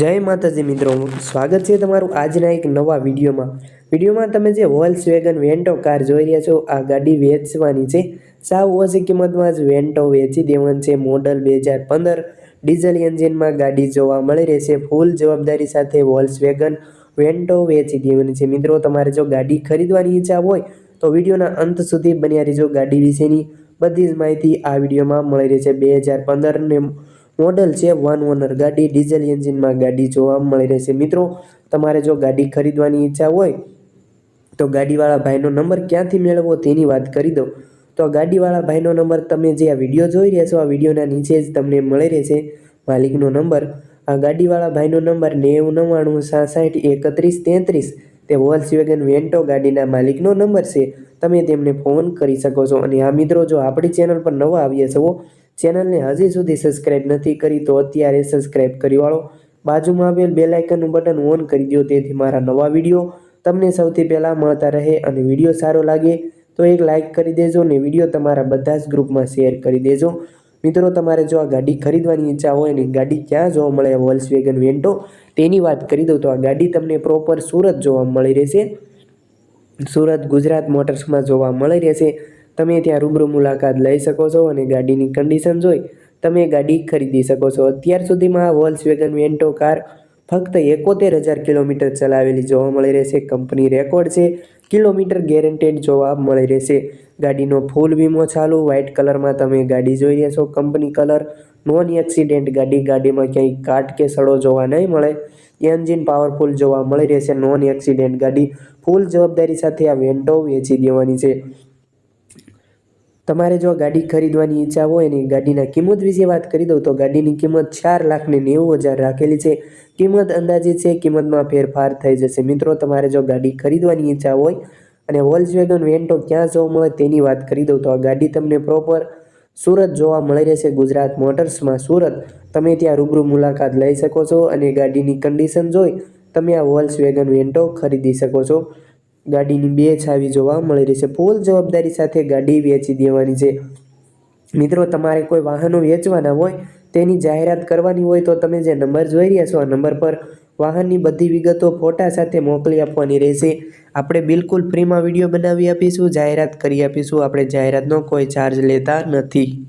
જય માતાજી મિત્રો, સ્વાગત છે તમારું આજના એક નવા વિડીયોમાં. વિડીયોમાં તમે જે વોલ્સ વેગન વેન્ટો કાર જોઈ રહ્યા છો, આ ગાડી વેચવાની છે. સાવ ઓછી કિંમતમાં જ વેન્ટો વેચી દેવાની છે મોડલ બે હજાર પંદર. ડીઝલ એન્જિનમાં ગાડી જોવા મળી રહેશે ફૂલ જવાબદારી સાથે વોલ્સ વેગન વેન્ટો વેચી દેવાની છે. મિત્રો, તમારે જો ગાડી ખરીદવાની ઈચ્છા હોય, તો વિડીયોના અંત સુધી બન્યા રહેજો. ગાડી વિશેની બધી જ માહિતી આ વિડીયોમાં મળી રહેશે બે હજાર પંદરને મોડલ છે વન ઓનર ગાડી ડીઝલ એન્જિનમાં ગાડી જોવા મળી રહેશે. મિત્રો, તમારે જો ગાડી ખરીદવાની ઈચ્છા હોય, તો ગાડીવાળા ભાઈનો નંબર ક્યાંથી મેળવવો તેની વાત કરી દઉં. તો ગાડીવાળા ભાઈનો નંબર તમે જે આ વીડિયો જોઈ રહ્યા છો, આ વિડીયોના નીચે જ તમને મળી રહેશે માલિકનો નંબર. આ ગાડીવાળા ભાઈનો નંબર નેવું નવ્વાણું, સાસઠ, એકત્રીસ, તેત્રીસ. તે વોલ્સવેગન વેન્ટો ગાડીના માલિકનો નંબર છે. તમે તેમને ફોન કરી શકો છો. અને આ મિત્રો, જો આપણી ચેનલ પર નવા આવ્યા છો ચેનલને હજી સુધી સબસ્ક્રાઇબ નથી કરી તો અત્યારે સબસ્ક્રાઇબ કરી વાળો. બાજુમાં આવેલ બેલ આઇકનનું બટન ઓન કરી દો તેથી મારા નવા વીડિયો તમને સૌથી પહેલાં મળતા રહે અને વીડિયો સારો લાગે તો એક લાઇક કરી દેજો ને વીડિયો તમારા બધા જ ગ્રુપમાં શેર કરી દેજો. મિત્રો, તમારે જો આ ગાડી ખરીદવાની ઈચ્છા હોય ને ગાડી ક્યાં જોવા મળે વોલ્સ વેગન વેન્ટો તેની વાત કરી દઉં તો આ ગાડી તમને પ્રોપર સુરત જોવા મળી રહેશે. સુરત ગુજરાત મોટર્સમાં જોવા મળી રહેશે. તમે ત્યાં રૂબરૂ મુલાકાત લઈ શકો છો અને ગાડીની કન્ડિશન જોઈ તમે ગાડી ખરીદી શકો છો. અત્યાર સુધીમાં આ વોલ્સ વેગન વેન્ટો કાર ફક્ત એકોતેર હજાર કિલોમીટર ચલાવેલી જોવા મળી રહેશે. કંપની રેકોર્ડ છે, કિલોમીટર ગેરંટેડ જોવા મળી રહેશે. ગાડીનો ફૂલ વીમો ચાલુ વ્હાઇટ કલરમાં તમે ગાડી જોઈ રહ્યા છો. કંપની કલર નોન એક્સિડેન્ટ ગાડી, ગાડીમાં ક્યાંય કાટ કે સડો જોવા નહીં મળે. એન્જિન પાવરફુલ જોવા મળી રહેશે નોન એક્સિડેન્ટ ગાડી. ફૂલ જવાબદારી સાથે આ વેન્ટો વેચી દેવાની છે. તમારે જો ગાડી ખરીદવાની ઈચ્છા હોય અને ગાડીના કિંમત વિશે વાત કરી દઉં તો ગાડીની કિંમત ચાર લાખને નેવું હજાર રાખેલી છે. કિંમત અંદાજે છે, કિંમતમાં ફેરફાર થઈ જશે. મિત્રો, તમારે જો ગાડી ખરીદવાની ઈચ્છા હોય અને વોલ્સવેગન વેન્ટો ક્યાં જોવા મળે તેની વાત કરી દઉં તો આ ગાડી તમને પ્રોપર સુરત જોવા મળી રહેશે. ગુજરાત મોટર્સમાં સુરત તમે ત્યાં રૂબરૂ મુલાકાત લઈ શકો છો અને ગાડીની કન્ડિશન જોઈ તમે આ વોલ્સવેગન વેન્ટો ખરીદી શકો છો. ગાડીની બે છાવી જોવા મળી રહેશે ફૂલ જવાબદારી સાથે ગાડી વેચી દેવાની છે. મિત્રો, તમારે કોઈ વાહનો વેચવાના હોય, તેની જાહેરાત કરવાની હોય, તો તમે જે નંબર જોઈ રહ્યા છો, આ નંબર પર વાહનની બધી વિગતો ફોટા સાથે મોકલી આપવાની રહેશે. આપણે બિલકુલ ફ્રીમાં વીડિયો બનાવી આપીશું, જાહેરાત કરી આપીશું. આપણે જાહેરાતનો કોઈ ચાર્જ લેતા નથી.